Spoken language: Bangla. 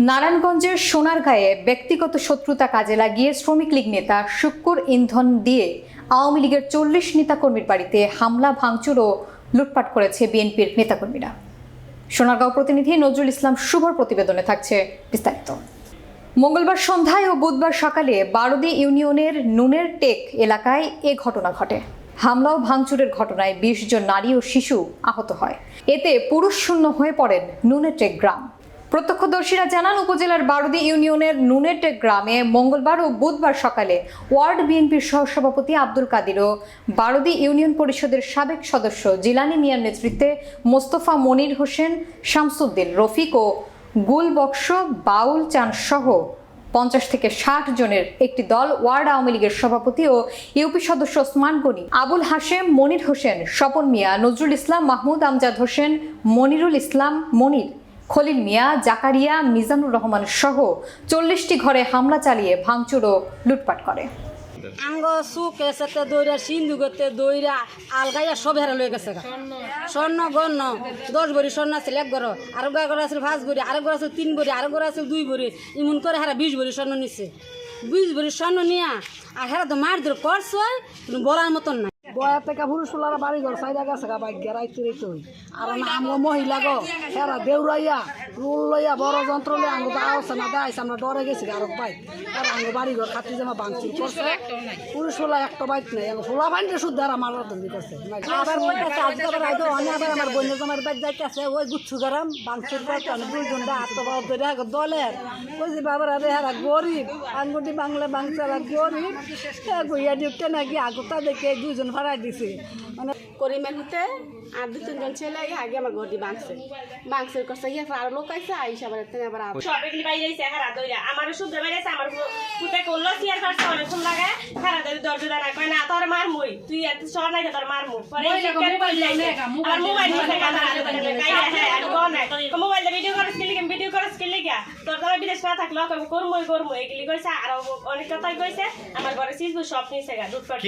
নারায়ণগঞ্জের সোনারগাঁয়ে ব্যক্তিগত শত্রুতা কাজে লাগিয়ে শ্রমিক লীগ নেতা শুক্কুর ইন্ধন দিয়ে আওয়ামী লীগের চল্লিশ নেতাকর্মীর বাড়িতে হামলা, ভাঙচুর ও লুটপাট করেছে বিএনপির নেতাকর্মীরা। সোনারগাঁও প্রতিনিধি নজরুল ইসলাম শুভর প্রতিবেদনে থাকছে বিস্তারিত। মঙ্গলবার সন্ধ্যায় ও বুধবার সকালে বারোদি ইউনিয়নের নুনের টেক এলাকায় এ ঘটনা ঘটে। হামলা ও ভাঙচুরের ঘটনায় বিশ জন নারী ও শিশু আহত হয়। এতে পুরুষ শূন্য হয়ে পড়েন নুনের টেক গ্রাম। প্রত্যক্ষদর্শীরা জানান, উপজেলার বারুদি ইউনিয়নের নুনেটেক গ্রামে মঙ্গলবার ও বুধবার সকালে ওয়ার্ড বিএনপির সহসভাপতি আব্দুল কাদির ও বারুদি ইউনিয়ন পরিষদের সাবেক সদস্য জিলানি মিয়ার নেতৃত্বে মোস্তফা মনির হোসেন, শামসুদ্দিন রফিক ও গুলবক্স বাউল চান সহ পঞ্চাশ থেকে ষাট জনের একটি দল ওয়ার্ড আওয়ামী লীগের সভাপতি ও ইউপি সদস্য ওসমান গনি, আবুল হাশেম, মনির হোসেন, স্বপন মিয়া, নজরুল ইসলাম, মাহমুদ আমজাদ হোসেন, মনিরুল ইসলাম, মনির। খলিল মিয়া, জাকারিয়া, মিজানুর রহমান সহ চল্লিশটি ঘরে হামলা চালিয়ে ভাঙচুর ও লুটপাট করে। আঙ্গ সুখ এসেতে দইরা সিন্ধুকতে দইরা আলগাইয়া সব হেরা লয়ে গেছে স্বর্ণ, গণ্য, দশ ভরি স্বর্ণ আছিল, এক গড় আরেক গড় আছিল পাঁচ ভরি, আরেক গড় আছিল তিন ভরি, আরেক গড় আছিল দুই ভরি। ইমন করে হেরা বিশ ভরি স্বর্ণ নিছে। বিশ ভরি স্বর্ণ নিয়া, আর হেরা তো মার ধরে করছে বলার মতন না বয়া থেকে পুরুষ বাড়ি ঘর সাইডা গেছে গা বাইক গেরাইতে রইতে আর আমগো মহিলা গো হেরা দেউরাইয়া রুল লইয়া বড় যন্ত্র লইয়া আঙ্গো তো আওসে না দাইছে আমরা ডরে গেছি আর বাইক। আর আঙ্গো বাড়ি ঘর খাতি জামা ভাঙচুর করছে। পুরুষ একটা বাইক নেই আঙ্গো বাইনটা শুদ্ধ আর আমার ধন্দি করছে আবার মনে আছে আবার আইতো আবার আমার বন্য জমার বাইক যাইতেছে ওই গুচ্ছু গরম করতে অনেক দুইজন হাত পাওয়া ধরে আগে দলের। বুঝি বাবার আরে হারা গরিব আঙ্গুটি বাংলা বাংচারা গরিব গুইয়া ডিউটে নাকি আগতা দেখে দুইজন ভাড়াই দিছে। মানে করিমের হতে আর দু তিনজন ছেলে আগে আমার গদি বাঁধছে বাঁধছে করছে ইয়ে আর লোক আইসে আইসা আবার এতে আবার সব এগুলি বাইরে আইছে হারা দইরা আমার শুদ্ধ বাইরে আছে আমার পুতে করল সিয়ার কাটছে অনেকক্ষণ লাগে। হারা দই দরজা দাঁড়া কয় না তোর মার মুই। তুই এত সর নাই তোর মার মুই পরে আর মোবাইল নিয়ে হ্যাঁ আর কোন নাই। মোবাইল ভিডিও করস কি লিখে ভিডিও করস কি লিখা তোর তোর বিদেশ না থাকল কই করমই করমই এগুলি কইছে আর অনেক কথাই কইছে আমার ঘরে সিজবু সব নিছে গা লুটপাট